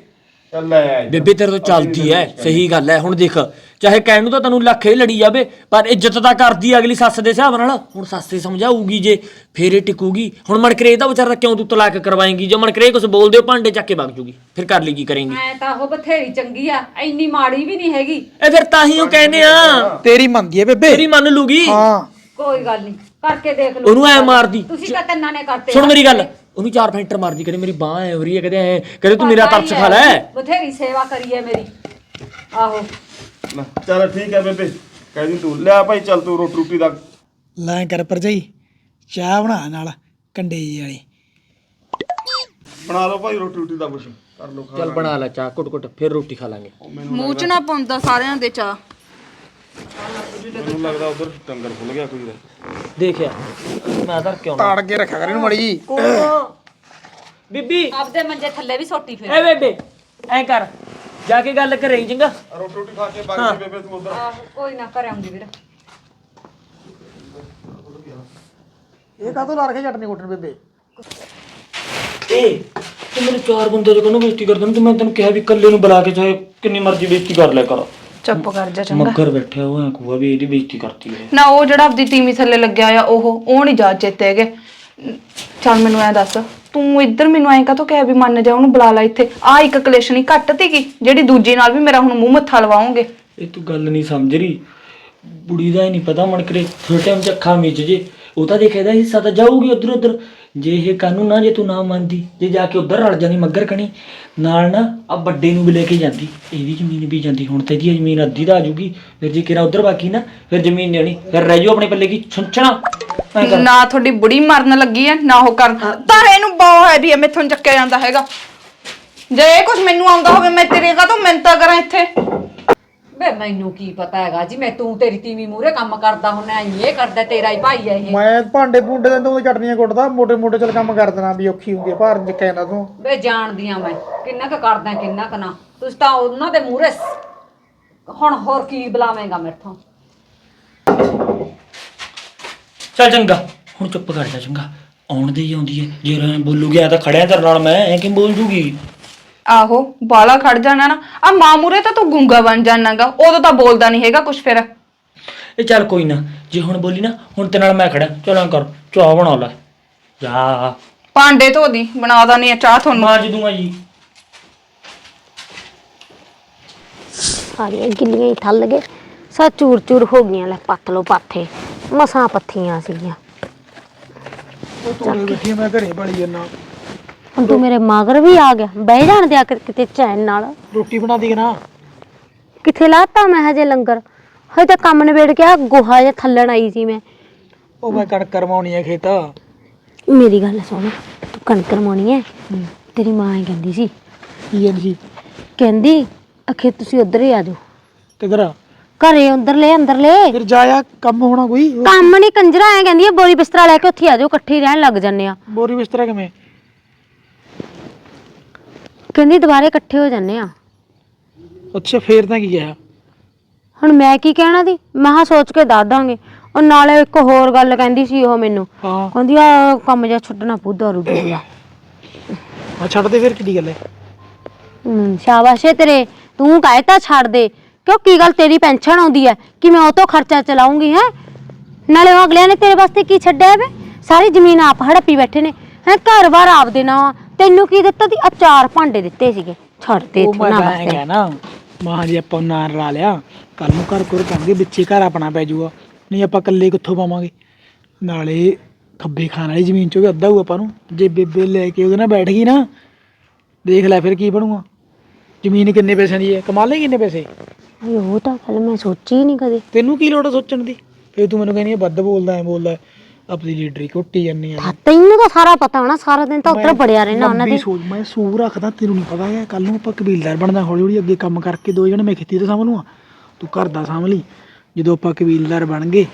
ਲੈ ਬੇਬੇ ਤੇਰੇ ਤੋਂ ਚੱਲਦੀ ਐ ਸਹੀ ਗੱਲ ਐ। ਹੁਣ ਦੇਖ ਚਾਹੇ ਕਹਿਣ ਨੂੰ ਤਾਂ ਤੈਨੂੰ ਲੱਖ ਹੀ ਲੜੀ ਜਾਵੇ ਪਰ ਇੱਜ਼ਤ ਤਾਂ ਕਰਦੀ ਅਗਲੀ ਸੱਸ ਦੇ ਹਿਸਾਬ ਨਾਲ। ਹੁਣ ਸੱਸ ਸਮਝਾਊਗੀ ਜੇ ਫੇਰ ਇਹ ਟਿਕੂਗੀ। ਹੁਣ ਮਨਕਰੇ ਦਾ ਵਿਚਾਰਾ ਕਿਉਂ ਤੂੰ ਤਲਾਕ ਕਰਵਾਏਂਗੀ? ਜੇ ਮਨਕਰੇ ਕੁਝ ਬੋਲਦੇ ਹੋ ਭਾਂਡੇ ਚੱਕ ਕੇ ਵਗ ਜੂਗੀ। ਫਿਰ ਕਰ ਲਈ ਕੀ ਕਰੇਂਗੀ? ਐ ਤਾਂ ਉਹ ਬਥੇਰੀ ਚੰਗੀ ਆ ਇੰਨੀ ਮਾੜੀ ਵੀ ਨਹੀਂ ਹੈਗੀ। ਇਹ ਫਿਰ ਤਾਂ ਹੀ ਉਹ ਕਹਿੰਦੇ ਆ। ਤੇਰੀ ਮੰਨਦੀ ਹੈ ਬੇਬੇ। ਤੇਰੀ ਮੰਨ ਲੂਗੀ। ਹਾਂ। ਕੋਈ ਗੱਲ ਨਹੀਂ ਕਰਕੇ ਦੇਖ ਲਓ। ਉਹਨੂੰ ਐ ਮਾਰਦੀ। ਤੁਸੀਂ ਤਾਂ ਤਿੰਨਾਂ ਨੇ ਕਰਤੇ ਸੁਣ ਮੇਰੀ ਗੱਲ। ਉਹਨੂੰ ਚਾਰ ਫੈਂਟਰ ਮਾਰਦੀ ਕਦੇ ਮੇਰੀ ਬਾਹ ਐ ਹੋ ਰਹੀ ਹੈ ਕਦੇ ਐ ਕਦੇ ਤੂੰ ਮੇਰਾ ਤਰਸ ਖਾ ਲੈ। ਬਥੇਰੀ ਸੇਵਾ ਕਰੀਏ ਮੇਰੀ। ਆਹੋ। ਲੈ, ਚੱਲ ਠੀਕ ਹੈ ਬੇਬੇ ਕਹਿ ਦੀ ਤੂੰ। ਲਿਆ ਭਾਈ ਚੱਲ ਤੂੰ ਰੋਟੀ ਰੂਟੀ ਦਾ। ਲੈ ਕਰ ਪਰਜਾਈ ਚਾਹ ਬਣਾ ਨਾਲ ਕੰਡੇ ਜੀ ਵਾਲੀ। ਬਣਾ ਲਓ ਭਾਈ ਰੋਟੀ ਰੂਟੀ ਦਾ ਕੁਛ। ਕਰ ਲਓ ਖਾ ਚੱਲ ਬਣਾ ਲੈ ਚਾਹ ਕੁੱਟ ਕੁੱਟ ਫਿਰ ਰੋਟੀ ਖਾ ਲਾਂਗੇ। ਮੂੰਹ ਚ ਨਾ ਪਾਉਂਦਾ ਸਾਰਿਆਂ ਦੇ ਚਾਹ। ਮੈਨੂੰ ਲੱਗਦਾ ਉਧਰ ਡੰਗਰ ਖੁੱਲ ਗਿਆ ਕੋਈ ਦਾ। ਦੇਖਿਆ। ਮੈਂ ਤਾਂ ਕਿਉਂ ਨਾ ਤਾੜ ਕੇ ਰੱਖਿਆ ਕਰ ਇਹਨੂੰ ਮੜੀ ਜੀ ਬੀਬੀ। ਆਪਦੇ ਮੰਜੇ ਥੱਲੇ ਵੀ ਸੋਟੀ ਫਿਰ ਐ ਬੇਬੇ ਐ ਕਰ। ਜਾ ਕੇ ਗੱਲ ਕਰੇ ਚੰਗਾ। ਰੋਟੀ ਰੂਟੀ ਖਾ ਕੇ ਬਾਕੀ ਬੇਬੇ ਤੂੰ ਉਧਰ। ਆਹੋ ਕੋਈ ਨਾ ਕਰ ਆਉਂਗੀ ਵੀਰ। ਇਹ ਕਾਹਤੋਂ ਲਾ ਰੱਖਿਆ ਚਟਨੀ ਕੁੱਟਣ ਬੇਬੇ? ਏ ਤੂੰ ਮੇਰੇ ਚਾਰ ਬੰਦੇ ਦੇ ਕੋਲੋਂ ਬੇਇੱਜ਼ਤੀ ਕਰਦਾ ਨਾ ਤੇ ਮੈਂ ਤੈਨੂੰ ਕਿਹਾ ਵੀ ਇਕੱਲੇ ਨੂੰ ਬੁਲਾ ਕੇ ਚਾਹੇ ਕਿੰਨੀ ਮਰਜ਼ੀ ਬੇਇੱਜ਼ਤੀ ਕਰ ਲਿਆ ਕਰ। ਚੁੱਪ ਕਰ ਜਾ ਚੰਗਾ। ਮੱਗਰ ਬੈਠਿਆ ਐ ਕੂਆ ਵੀ ਇਹਦੀ ਬੇਇੱਜ਼ਤੀ ਕਰਤੀ ਹੈ ਨਾ ਉਹ ਜਿਹੜਾ ਆਪਦੀ ਟੀਮੀ ਥੱਲੇ ਲੱਗਿਆ ਆ ਉਹ ਉਹ ਨਹੀਂ ਜਾ ਚੇਤੇ ਹੈਗੇ। ਚੱਲ ਮੈਨੂੰ ਐ ਦੱਸ ਤੂੰ ਇੱਧਰ ਮੈਨੂੰ ਐਂ ਕਾਹਤੋਂ ਕਿਹਾ ਵੀ ਮੰਨ ਜਾ ਉਹਨੂੰ ਬੁਲਾ ਲੈ ਇੱਥੇ। ਆ ਇੱਕ ਕਲੇਸ਼ਣੀ ਘੱਟ ਤੀਗੀ ਜਿਹੜੀ ਦੂਜੀ ਨਾਲ ਵੀ ਮੇਰਾ ਹੁਣ ਮੂੰਹ ਮੱਥਾ ਲਵਾਉਂਗੇ। ਇਹ ਤੂੰ ਗੱਲ ਨਹੀਂ ਸਮਝ ਰਹੀ। ਬੁੜੀ ਦਾ ਹੀ ਨਹੀਂ ਪਤਾ ਮਨ ਕਰੇ ਥੋੜੇ ਟਾਈਮ ਚ ਅੱਖਾਂ ਮਿਚ ਜੇ। ਉਹ ਤਾਂ ਦੇਖਦਾ ਹਿੱਸਾ ਤਾਂ ਜਾਊਗੀ ਉਧਰ ਉਧਰ। ਜੇ ਇਹ ਕਾਨੂੰ ਨਾ ਜੇ ਤੂੰ ਨਾ ਮੰਨਦੀ ਜੇ ਜਾ ਕੇ ਉਧਰ ਰਲ ਜਾਂਦੀ ਮੱਗਰ ਕਣੀ ਨਾਲ ਨਾ ਆ ਵੱਡੇ ਨੂੰ ਵੀ ਲੈ ਕੇ ਜਾਂਦੀ। ਇਹਦੀ ਜ਼ਮੀਨ ਵੀ ਜਾਂਦੀ। ਹੁਣ ਤੇ ਇਹਦੀ ਜ਼ਮੀਨ ਅੱਧੀ ਦਾ ਆ ਫਿਰ ਜੇ ਕਿਰਾ ਉਧਰ ਬਾਕੀ ਨਾ ਫਿਰ ਜ਼ਮੀਨ ਆਉਣੀ। ਫਿਰ ਰਹਿ ਜਾਓ ਆਪਣੇ ਪੱਲੇ ਕੀ ਛੁੰਚਣਾ ਐਂ ਕਰ। ਨਾ ਤੁਹਾਡੀ ਬੁੜੀ ਮਰਨ ਲੱਗੀ ਐ ਨਾ ਉਹ ਕਰ ਤਾਂ ਇਹਨੂੰ ਬਹੁ ਹੈ ਵੀ ਮੈਥੋਂ ਨੀ ਚੱਕਿਆ ਜਾਂਦਾ ਹੈਗਾ। ਜੇ ਇਹ ਕੁਝ ਮੈਨੂੰ ਆਉਂਦਾ ਹੋਵੇ ਮੈਂ ਤੇਰੇ ਕਾ ਤੋਂ ਮਿੰਤਾ ਕਰਾਂ ਇੱਥੇ? ਵੇ ਮੈਨੂੰ ਕੀ ਪਤਾ ਹੈਗਾ ਜੀ ਮੈਂ ਤੂੰ ਤੇਰੀ ਤੀਵੀਂ ਮੂਰੇ ਕੰਮ ਕਰਦਾ ਹੁੰਨਾ ਇਹ ਕਰਦਾ ਤੇਰਾ ਹੀ ਭਾਈ ਹੈ ਇਹ। ਮੈਂ ਭਾਂਡੇ ਭੁੰਡੇ ਦੇ ਤੋਂ ਚਟਨੀਆਂ ਕੁੱਟਦਾ ਮੋਟੇ ਮੋਟੇ ਚਲ ਕੰਮ ਕਰ ਦੇਣਾ ਵੀ ਔਖੀ ਹੁੰਦੀ ਹੈ ਭਾਰ ਨੀ ਚੱਕਿਆ ਜਾਂਦਾ ਤੂੰ। ਵੇ ਜਾਣਦੀਆਂ ਮੈਂ ਕਿੰਨਾ ਕੁ ਕਰਦਾ ਕਿੰਨਾ ਕੁ ਨਾ। ਤੁਸੀਂ ਤਾਂ ਉਹਨਾਂ ਦੇ ਮੂਰੇ ਹੁਣ ਹੋਰ ਕੀ ਬੁਲਾਵੇਂਗਾ ਮੇਥੋਂ ਚੱਲ ਚੰਗਾ ਹੁਣ ਚੁੱਪ ਕਰ ਜਾ ਚੰਗਾ। ਆਉਣ ਦੇ ਹੀ ਆਉਂਦੀ ਹੈ ਜੇ ਰਾਂ ਬੋਲੂਗੀ ਆ ਤਾਂ ਖੜਿਆ ਤੇਰੇ ਨਾਲ ਮੈਂ ਐ ਕਿ ਬੋਲ ਜੂਗੀ? ਆਹੋ ਬਾਲਾ ਖੜ ਜਾਣਾ ਨਾ। ਆ ਮਾਂ ਤਾਂ ਤੂੰ ਗੁੰਗਾ ਬਣ ਜਾਣਾਗਾ। ਉਦੋਂ ਤਾਂ ਬੋਲਦਾ ਨਹੀਂ ਹੈਗਾ ਕੁਝ ਫਿਰ। ਇਹ ਚੱਲ ਕੋਈ ਨਾ ਜੇ ਹੁਣ ਬੋਲੀ ਨਾ ਹੁਣ ਤੇ ਨਾਲ ਮੈਂ ਖੜਾ। ਚਲਾਂ ਕਰ ਚਾਹ ਬਣਾ ਲੈ। ਜਾ। ਭਾਂਡੇ ਧੋ ਦੀ ਬਣਾ ਦਾਨੀ ਆ ਚਾਹ ਤੁਹਾਨੂੰ। ਮਾਜ ਦੂੰਗਾ ਜੀ। ਸਾਰੀਆਂ ਗਿੱਲੀਆਂ ਹੀ ਠੱਲ ਗਏ। ਸਾ ਚੂਰ ਚੂਰ ਹੋ ਗਈਆਂ ਲੈ ਪੱਥ ਲੋ ਪਾਥੇ। ਮਸਾਂ ਪੱਥੀਆਂ ਸੀਗੀਆਂ। ਤੂੰ ਕਿੱਥੇ ਮੈਂ ਘਰੇ ਬੜੀ ਜੰਨਾ ਹੁਣ ਤੂੰ ਮੇਰੇ ਮਗਰ ਵੀ ਆ ਗਿਆ। ਬਹਿ ਜਾਣ ਦਿਆ ਕਰ ਕਿਤੇ ਚੈਨ ਨਾਲ। ਰੋਟੀ ਬਣਾ ਦੀ ਨਾ। ਕਿੱਥੇ ਲਾਤਾ ਮੈਂ ਹਜੇ ਲੰਗਰ? ਹਜੇ ਤਾਂ ਕੰਮ ਨਿਬੇੜ ਕੇ ਆ ਗੋਹਾ ਜਿਹਾ ਥੱਲਣ ਆਈ ਸੀ ਮੈਂ। ਉਹ ਮੈਂ ਕਣਕ ਕਰਵਾਉਣੀ ਹੈ ਖੇਤ। ਮੇਰੀ ਗੱਲ ਸੁਣ ਤੂੰ ਕਣਕ ਰਮਾਉਣੀ ਹੈ। ਤੇਰੀ ਮਾਂ ਹੀ ਕਹਿੰਦੀ ਸੀ। ਕੀ ਹੈ ਜੀ? ਕਹਿੰਦੀ ਅਖੇ ਤੁਸੀਂ ਉਧਰ ਹੀ ਆ ਜਾਓ। ਕਿਧਰ ਘਰੇ ਅੰਦਰਲੇ ਅੰਦਰਲੇ ਫਿਰ ਜਾਇਆ ਕੰਮ ਹੋਣਾ ਕੋਈ? ਕੰਮ ਨਹੀਂ ਕੰਜਰਾ ਐ ਕਹਿੰਦੀ ਆ ਬੋਰੀ ਬਿਸਤਰਾ ਲੈ ਕੇ ਉੱਥੇ ਆ ਜਾਓ ਇਕੱਠੇ ਹੀ ਰਹਿਣ ਲੱਗ ਜੰਨੇ ਆ। ਬੋਰੀ ਬਿਸਤਰਾ ਕਿਵੇਂ? ਕਹਿੰਦੀ ਦੁਬਾਰੇ ਇਕੱਠੇ ਹੋ ਜੰਨੇ ਆ। ਅੱਛਾ ਫੇਰ ਤਾਂ ਕੀ ਹੈ ਹੁਣ ਮੈਂ ਕੀ ਕਹਿਣਾ ਦੀ ਮੈਂ ਹਾਂ ਸੋਚ ਕੇ ਦੱਸ ਦਾਂਗੇ। ਉਹ ਨਾਲੇ ਇੱਕ ਹੋਰ ਗੱਲ ਕਹਿੰਦੀ ਸੀ ਉਹ ਮੈਨੂੰ। ਹਾਂ। ਕਹਿੰਦੀ ਆ ਕੰਮ ਜਿਹਾ ਛੱਡਣਾ ਪੁੱਦਾ ਰੁੱਦੂਗਾ ਆ। ਛੱਡ ਦੇ ਫਿਰ ਕਿਹਦੀ ਗੱਲ ਹੈ ਹਮ, ਸ਼ਾਬਾਸ਼ ਏ ਤੇਰੇ। ਤੂੰ ਕਾਇ ਤਾਂ ਛੱਡ ਦੇ। ਕਿਉਂ ਕੀ ਗੱਲ ਤੇਰੀ ਪੈਨਸ਼ਨ ਆਉਂਦੀ ਹੈ ਕਿ ਮੈਂ ਉਹ ਤੋਂ ਖਰਚਾ ਚਲਾਉਂਗੀ ਹੈ? ਨਾਲੇ ਉਹ ਅਗਲਿਆਂ ਨੇ ਤੇਰੇ ਵਾਸਤੇ ਕੀ ਛੱਡਿਆ ਵੇ? ਸਾਰੀ ਜ਼ਮੀਨ ਆਪ ਹੜੱਪੀ ਬੈਠੇ ਨੇ। ਹੈ ਘਰ-ਬਾਰ ਆਪਦੇ ਨਾਂ ਤੈਨੂੰ ਕੀ ਦਿੱਤਾ ਦੀ ਅਚਾਰ ਭਾਂਡੇ ਦਿੱਤੇ ਸੀਗੇ। ਛੱਡ ਦੇ ਉਹ ਮੈਂ ਨਾ ਤਾਂ ਐਂ ਮਾਂ ਜੀ ਆਪਾਂ ਨਾਂ ਰਲਾ ਲਿਆ। ਕੱਲ ਨੂੰ ਘਰ ਕੋਰ ਪਾਉਂਗੇ ਵਿੱਚੇ ਘਰ ਆਪਣਾ ਪੈ ਜਾਊਗਾ। ਨਹੀਂ ਆਪਾਂ ਇਕੱਲੇ ਕਿੱਥੋਂ ਪਾਵਾਂਗੇ? ਨਾਲੇ ਖੱਬੇ ਖਾਨ ਵਾਲੀ ਜ਼ਮੀਨ ਚੋਂ ਵੀ ਅੱਧਾ ਹੋਊ ਆਪਾਂ ਨੂੰ। ਜੇ ਬੇਬੇ ਲੈ ਕੇ ਉਹਦੇ ਨਾਲ ਬੈਠ ਗਈ ਨਾ ਦੇਖ ਲੈ ਫਿਰ ਕੀ ਬਣੂਗਾ। ਜ਼ਮੀਨ ਕਿੰਨੇ ਪੈਸਿਆਂ ਦੀ ਹੈ? ਕਮਾ ਲਈ ਕਿੰਨੇ ਪੈਸੇ? ਉਹ ਤਾਂ ਗੱਲ ਮੈਂ ਸੋਚੀ ਨਹੀਂ ਕਦੇ। ਤੈਨੂੰ ਕੀ ਲੋੜ ਆ ਸੋਚਣ ਦੀ? ਫੇਰ ਤੂੰ ਮੈਨੂੰ ਕਹਿੰਦੀ ਹੈ ਵੱਧ ਬੋਲਦਾ ਐ ਬੋਲਦਾ। ਹੈ। ਆਪਣੀ ਲੀਡਰੀ ਘੁੱਟੀ ਜਾਂਦੀ ਆ। ਹਾਂ, ਤੈਨੂੰ ਤਾਂ ਸਾਰਾ ਪਤਾ ਹੋਣਾ ਸਾਰਾ ਦਿਨ ਤਾਂ ਉੱਧਰ ਬੜਿਆ ਰਹਿਣਾ ਉਹਨਾਂ ਲੰਬੀ ਦੇ। ਸੋਚ ਮੈਂ ਸੂ ਰੱਖਦਾ ਤੈਨੂੰ ਨਹੀਂ ਪਤਾ ਹੈ ਕੱਲ ਨੂੰ ਆਪਾਂ ਕਬੀਲਦਾਰ ਬਣਦਾ ਹੌਲੀ ਹੌਲੀ ਅੱਗੇ ਕੰਮ ਕਰਕੇ ਦੋ ਜਣੇ ਮੈਂ ਖੇਤੀ ਤੇ ਸਾਂਭ ਲੂੰਗਾ। ਤੂੰ ਘਰ ਦਾ ਸਾਂਭ ਲਈ। ਜਦੋਂ ਆਪਾਂ ਕਬੀਲਦਾਰ ਬਣ ਗਏ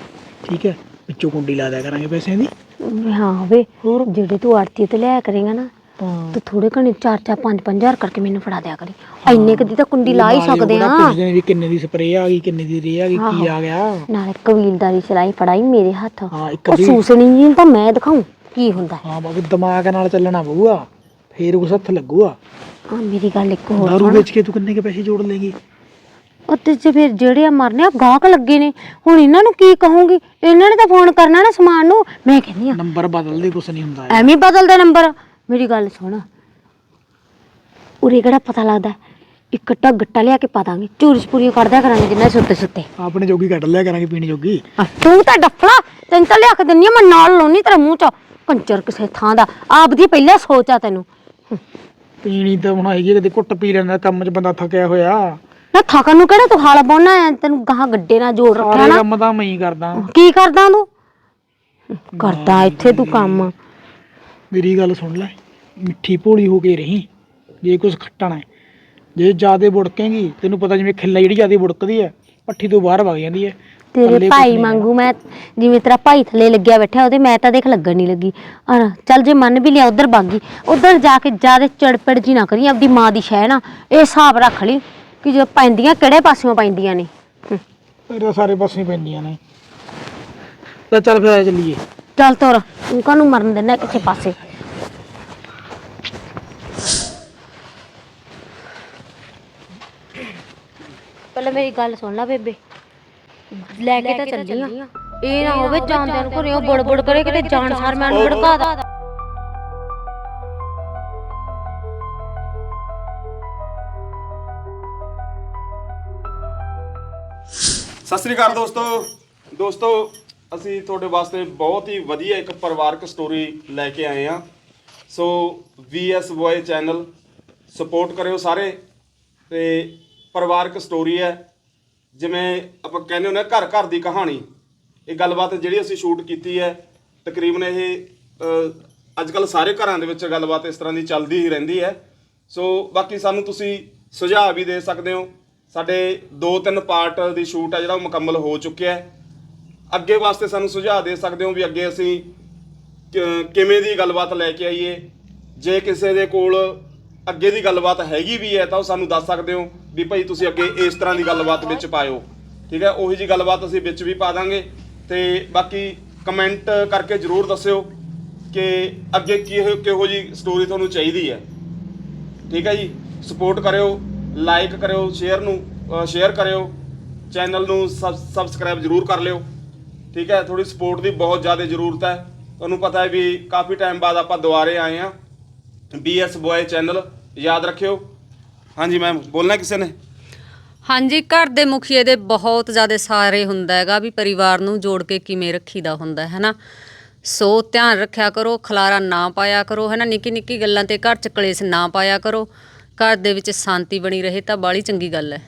ਠੀਕ ਹੈ ਵਿੱਚੋਂ ਕੁੰਡੀ ਲਾ ਦਿਆ ਕਰਾਂਗੇ ਪੈਸਿਆਂ ਦੀ। ਵੀ ਹਾਂ ਵੇ ਜਿਹੜੇ ਤੂੰ ਆੜਤੀ ਤੇ ਲਿਆ ਕਰੇਗਾ ਨਾ ਤੂੰ ਥੋੜੇ ਘਣੇ 4-4 5-5 ਹਜ਼ਾਰ ਕਰਕੇ ਮੈਨੂੰ ਫੜਾ ਦਿਆ ਕਰੀ। ਐਨੇ ਕਦੀ ਤਾਂ ਕੁੰਡੀ ਲਾ ਹੀ ਸਕਦੇ ਆ ਪੁੱਛਦੇ ਨੇ ਵੀ ਕਿੰਨੇ ਦੀ ਸਪਰੇਅ ਆ ਗਈ ਕਿੰਨੇ ਦੀ ਰੇ ਆ ਗਈ ਕੀ ਆ ਗਿਆ। ਨਾਲੇ ਕਬੀਲਦਾਰੀ ਚਲਾਈ ਫੜਾਈ ਮੇਰੇ ਹੱਥ। ਹਾਂ ਇੱਕ ਉਹ ਸੂਸਣੀ ਜੀ ਤਾਂ ਮੈਂ ਦਿਖਾਉਂ ਕੀ ਹੁੰਦਾ ਹੈ। ਬਾਬੂ ਦਿਮਾਗ ਨਾਲ ਚੱਲਣਾ ਪਊਗਾ। ਫੇਰ ਉਸ ਹੱਥ ਲੱਗੂਗਾ। ਆ ਮੇਰੀ ਗੱਲ ਇੱਕ ਹੋਰ ਦਾਰੂ ਵੇਚ ਕੇ ਤੂੰ ਕਿੰਨੇ ਕੇ ਪੈਸੇ ਜੋੜ ਲੇਗੀ ਉੱਤੇ ਚ ਫਿਰ ਜਿਹੜੇ ਆ ਮਰਨੇ ਆ ਗਾਹਕ ਲੱਗੇ ਨੇ। ਹੁਣ ਇਹਨਾਂ ਨੂੰ ਕੀ ਕਹੂੰਗੀ? ਇਹਨਾਂ ਨੇ ਤਾਂ ਫੋਨ ਕਰਨਾ ਨਾ ਸਮਾਨ ਨੂੰ। ਮੈਂ ਕਹਿੰਦੀ ਆ ਨੰਬਰ ਬਦਲਦੇ ਕੁਛ ਨਹੀਂ ਹੁੰਦਾ। ਐਵੇਂ ਬਦਲਦਾ ਨੰਬਰ। ਮੇਰੀ ਗੱਲ ਸੁਣ। ਉਰੇ ਕਿਹੜਾ ਪਤਾ ਲੱਗਦਾ? ਇੱਕ ਟਾ ਗੱਟਾ ਲਿਆ ਕੇ ਪਾ ਦਾਂਗੇ। ਚੂਰਸ ਪੂਰੀਆਂ ਕੱਢਦਿਆ ਕਰਾਂਗੇ ਜਿੰਨਾ ਸੁੱਤੇ ਸੁੱਤੇ। ਆਪਣੇ ਜੋਗੀ ਕੱਢ ਲਿਆ ਕਰਾਂਗੇ ਪੀਣੀ ਜੋਗੀ। ਤੂੰ ਤਾਂ ਡੱਫਲਾ। ਤੈਨੂੰ ਤਾਂ ਲਿਆ ਕੇ ਦਿੰਨੀ ਆ ਮੈਂ ਨਾਲ ਲਾਉਣੀ ਤੇਰੇ ਮੂੰਹ ਚ। ਕੰਚਰ ਕਿਸੇ ਥਾਂ ਦਾ। ਆਪਦੀ ਪਹਿਲਾਂ ਸੋਚ ਆ ਤੈਨੂੰ। ਪੀਣੀ ਤਾਂ ਹੁਣ ਆਏਗੀ ਕਦੇ ਘੁੱਟ ਪੀ ਲੈਂਦਾ ਕੰਮ 'ਚ ਬੰਦਾ ਥੱਕਿਆ ਹੋਇਆ। ਨਾ ਥਕਨ ਨੂੰ ਕਿਹੜਾ ਤੂੰ ਹਾਲ ਪਾਉਣਾ ਐ? ਤੈਨੂੰ ਗਾਹਾਂ ਗੱਡੇ ਨਾਲ ਜੋੜ ਰੱਖਿਆ ਸਾਰੇ ਨਾ। ਕੰਮ ਤਾਂ ਮੈਂ ਹੀ ਕਰਦਾ। ਕੀ ਕਰਦਾ ਤੂੰ? ਕਰਦਾ ਇੱਥੇ ਤੂੰ ਕੰਮ। ਮੇਰੀ ਗੱਲ ਸੁਣ ਲੈ ਮਿੱਠੀ ਭੋਲੀ ਹੋ ਕੇ ਰਹੀਂ ਜੇ ਕੁਝ ਖੱਟਣਾ ਜੇ ਜਿਆਦੇ ਬੁੜਕੇਂਗੀ ਤੈਨੂੰ ਪਤਾ ਜਿਵੇਂ ਖਿੱਲਾ ਜਿਹੜੀ ਜਿਆਦੇ ਬੁੜਕਦੀ ਹੈ ਪੱਠੀ ਤੋਂ ਬਾਹਰ ਵਗ ਜਾਂਦੀ ਹੈ। ਤੇਰੇ ਭਾਈ ਵਾਂਗੂ ਮੈਂ ਜਿਵੇਂ ਤੇਰਾ ਭਾਈ ਥੱਲੇ ਲੱਗਿਆ ਬੈਠਾ ਉਹਦੇ ਮੈਂ ਤਾਂ ਦੇਖ ਲੱਗਣ ਨਹੀਂ ਲੱਗੀ। ਹਾਂ ਚੱਲ ਜੇ ਮੰਨ ਵੀ ਲਿਆ ਉਧਰ ਬਾਗੀ ਉਧਰ ਜਾ ਕੇ ਜਿਆਦੇ ਚੜਪੜ ਜੀ ਨਾ ਕਰੀ ਆਪਦੀ ਮਾਂ ਦੀ ਸ਼ੈ ਨਾ ਇਹ ਹਿਸਾਬ ਰੱਖ ਲਈ ਕਿ ਜੋ ਪੈਂਦੀਆਂ ਕਿਹੜੇ ਪਾਸਿਓਂ ਪੈਂਦੀਆਂ ਨੇ। ਤੇਰੇ ਸਾਰੇ ਪਾਸੇ ਪੈਂਦੀਆਂ ਨੇ। ਲੈ ਚੱਲ ਫਿਰ ਆ ਚੱਲੀਏ। ਚੱਲ ਤੁਰ ਤੂੰ ਕਾਹਨੂੰ ਮਰਨ ਦੇਣਾ ਕਿਸੇ ਪਾਸੇ? ਪਹਿਲਾਂ ਮੇਰੀ ਗੱਲ ਸੁਣ ਲੈ ਬੇਬੇ। ਲੈ ਕੇ ਤਾਂ ਚੱਲੀ ਆ। ਇਹ ਨਾ ਹੋਵੇ ਜਾਂਦਿਆਂ ਨੂੰ ਘਰੇ ਉਹ ਬੜਬੜ ਕਰੇ ਕਿਤੇ ਜਾਣ ਸਾਰ ਮੈਂ ਨੂੰ ਭੜਕਾ ਦਾ। ਸਤਿ ਸ੍ਰੀ ਅਕਾਲ ਦੋਸਤੋ। ਦੋਸਤੋ ਅਸੀਂ ਤੁਹਾਡੇ ਵਾਸਤੇ ਬਹੁਤ ਹੀ ਵਧੀਆ ਇੱਕ ਪਰਿਵਾਰਕ ਸਟੋਰੀ ਲੈ ਕੇ ਆਏ ਹਾਂ। ਸੋ VS ਵੋਏ ਚੈਨਲ ਸਪੋਰਟ ਕਰਿਓ ਸਾਰੇ। ਤੇ ਪਰਿਵਾਰਕ ਸਟੋਰੀ ਹੈ, ਜਿਵੇਂ ਆਪਾਂ ਕਹਿੰਦੇ ਹੁੰਦੇ ਆ ਘਰ ਘਰ ਦੀ ਕਹਾਣੀ। ਇਹ ਗੱਲਬਾਤ ਜਿਹੜੀ ਅਸੀਂ ਸ਼ੂਟ ਕੀਤੀ ਹੈ, ਤਕਰੀਬਨ ਇਹ ਅੱਜ ਕੱਲ ਸਾਰੇ ਘਰਾਂ ਦੇ ਵਿੱਚ ਗੱਲਬਾਤ ਇਸ ਤਰ੍ਹਾਂ ਦੀ ਚੱਲਦੀ ਹੀ ਰਹਿੰਦੀ ਹੈ। ਸੋ ਬਾਕੀ ਸਾਨੂੰ ਤੁਸੀਂ ਸੁਝਾਅ ਵੀ ਦੇ ਸਕਦੇ ਹੋ। ਸਾਡੇ 2-3 ਪਾਰਟ ਦੀ ਸ਼ੂਟ ਆ ਜਿਹੜਾ ਉਹ ਮੁਕੰਮਲ ਹੋ ਚੁੱਕਿਆ ਹੈ। ਅੱਗੇ ਵਾਸਤੇ ਸਾਨੂੰ ਸੁਝਾਅ ਦੇ ਸਕਦੇ ਹੋ ਵੀ ਅੱਗੇ ਅਸੀਂ ਕਿਵੇਂ ਦੀ ਗੱਲਬਾਤ ਲੈ ਕੇ ਆਈਏ? ਜੇ ਕਿਸੇ ਦੇ ਕੋਲ ਅੱਗੇ ਦੀ ਗੱਲਬਾਤ ਹੈਗੀ ਵੀ ਹੈ ਤਾਂ ਉਹ ਸਾਨੂੰ ਦੱਸ ਸਕਦੇ ਹੋ ਵੀ ਭਾਈ ਤੁਸੀਂ ਅੱਗੇ ਇਸ ਤਰ੍ਹਾਂ ਦੀ ਗੱਲਬਾਤ ਵਿੱਚ ਪਾਇਓ। ਠੀਕ ਹੈ? ਉਹੀ ਜੀ ਗੱਲਬਾਤ ਅਸੀਂ ਵਿੱਚ ਵੀ ਪਾ ਦਾਂਗੇ। ਤੇ ਬਾਕੀ ਕਮੈਂਟ ਕਰਕੇ ਜਰੂਰ ਦੱਸਿਓ ਕਿ ਅੱਗੇ ਕਿਹੋ ਕਿਹੋ ਜੀ ਸਟੋਰੀ ਤੁਹਾਨੂੰ ਚਾਹੀਦੀ ਹੈ। ਠੀਕ ਹੈ ਜੀ? ਸਪੋਰਟ ਕਰਿਓ ਲਾਈਕ ਕਰਿਓ ਸ਼ੇਅਰ ਨੂੰ ਸ਼ੇਅਰ ਕਰਿਓ। ਚੈਨਲ ਨੂੰ ਸਬਸਕ੍ਰਾਈਬ ਜਰੂਰ ਕਰ ਲਿਓ। ਠੀਕ ਹੈ ਥੋੜੀ ਸਪੋਰਟ ਦੀ ਬਹੁਤ ਜ਼ਿਆਦਾ ਜ਼ਰੂਰਤ ਹੈ। ਤੁਹਾਨੂੰ ਪਤਾ ਹੈ ਵੀ ਕਾਫੀ ਟਾਈਮ ਬਾਅਦ ਆਪਾਂ ਦੁਬਾਰੇ ਆਏ ਆ ਬੀਐਸ ਬॉय ਚੈਨਲ ਯਾਦ ਰੱਖਿਓ। ਹਾਂਜੀ ਮੈਮ ਬੋਲਣਾ ਕਿਸੇ ਨੇ? ਹਾਂਜੀ, ਘਰ ਦੇ ਮੁਖੀਏ ਦੇ ਬਹੁਤ ਜ਼ਿਆਦਾ ਸਾਰੇ ਹੁੰਦਾ ਹੈਗਾ ਵੀ ਪਰਿਵਾਰ ਨੂੰ ਜੋੜ ਕੇ ਕਿਵੇਂ ਰੱਖੀਦਾ ਹੁੰਦਾ ਹੈ ਨਾ ਸੋ ਧਿਆਨ ਰੱਖਿਆ ਕਰੋ, ਖਲਾਰਾ ਨਾ ਪਾਇਆ ਕਰੋ ਹੈ ਨਾ ਨਿੱਕੀ ਨਿੱਕੀ ਗੱਲਾਂ ਤੇ ਘਰ ਚ ਕਲੇਸ਼ ਨਾ ਪਾਇਆ ਕਰੋ। ਘਰ ਦੇ ਵਿੱਚ ਸ਼ਾਂਤੀ ਬਣੀ ਰਹੇ ਤਾਂ ਬਾਲੀ ਚੰਗੀ ਗੱਲ ਹੈ।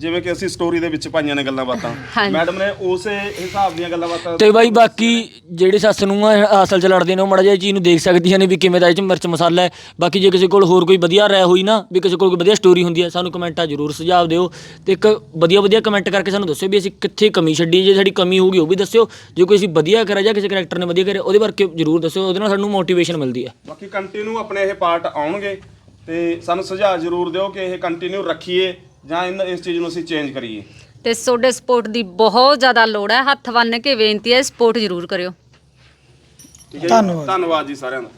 ਜਿਵੇਂ ਕਿ ਅਸੀਂ ਸਟੋਰੀ ਦੇ ਵਿੱਚ ਪਾਈਆਂ ਨੇ ਗੱਲਾਂ ਬਾਤਾਂ। ਹਾਂਜੀ। ਮੈਡਮ ਨੇ ਉਸੇ ਹਿਸਾਬ ਦੀਆਂ ਗੱਲਾਂ ਬਾਤਾਂ ਤੇ ਬਾਈ ਬਾਕੀ ਜਿਹੜੇ ਸੱਸ ਨੂੰ ਆ ਅਸਲ ਚ ਲੜਦੇ ਨੇ ਉਹ ਮੜਾ ਜਿਹਾ ਚੀਜ਼ ਨੂੰ ਦੇਖ ਸਕਦੀਆਂ ਨੇ ਵੀ ਕਿਵੇਂ ਦਾ ਇਹ ਚ ਮਿਰਚ ਮਸਾਲਾ ਹੈ। ਬਾਕੀ ਜੇ ਕਿਸੇ ਕੋਲ ਹੋਰ ਕੋਈ ਵਧੀਆ ਰਾਇ ਹੋਈ ਨਾ ਵੀ ਕਿਸੇ ਕੋਲ ਕੋਈ ਵਧੀਆ ਸਟੋਰੀ ਹੁੰਦੀ ਹੈ ਸਾਨੂੰ ਕਮੈਂਟਾਂ ਜ਼ਰੂਰ ਸੁਝਾਅ ਦਿਓ। ਤੇ ਇੱਕ ਵਧੀਆ ਵਧੀਆ ਕਮੈਂਟ ਕਰਕੇ ਸਾਨੂੰ ਦੱਸਿਓ ਵੀ ਅਸੀਂ ਕਿੱਥੇ ਕਮੀ ਛੱਡੀ ਜੇ ਸਾਡੀ ਕਮੀ ਹੋਊਗੀ ਉਹ ਵੀ ਦੱਸਿਓ। ਜੇ ਕੋਈ ਅਸੀਂ ਵਧੀਆ ਕਰਿਆ ਜਾਂ ਕਿਸੇ ਕਰੈਕਟਰ ਨੇ ਵਧੀਆ ਕਰਿਆ ਉਹਦੇ ਬਾਰੇ ਜ਼ਰੂਰ ਦੱਸਿਓ। ਉਹਦੇ ਨਾਲ ਸਾਨੂੰ ਮੋਟੀਵੇਸ਼ਨ ਮਿਲਦੀ ਹੈ। ਬਾਕੀ ਕੰਟੀਨਿਊ ਆਪਣੇ ਇਹ ਪਾਰਟ ਆਉਣਗੇ ਤੇ ਸਾਨੂੰ ਸੁਝਾਅ ਜ਼ਰੂਰ ਦਿਓ ਕਿ ਇਹ ਕੰਟੀਨਿਊ ਰੱਖੀਏ। ਜਾਂ ਇਨ- ਇਸ ਚੀਜ਼ ਨੂੰ ਅਸੀਂ ਚੇਂਜ ਕਰੀਏ ਤੇ ਤੁਹਾਡੇ ਸਪੋਰਟ ਦੀ ਬਹੁਤ ਜ਼ਿਆਦਾ ਲੋੜ ਹੈ ਹੱਥ ਬੰਨ ਕੇ ਬੇਨਤੀ ਹੈ ਸਪੋਰਟ ਜ਼ਰੂਰ ਕਰਿਓ ਠੀਕ ਹੈ ਜੀ? ਧੰਨਵਾਦ। ਧੰਨਵਾਦ ਜੀ ਸਾਰਿਆਂ ਦਾ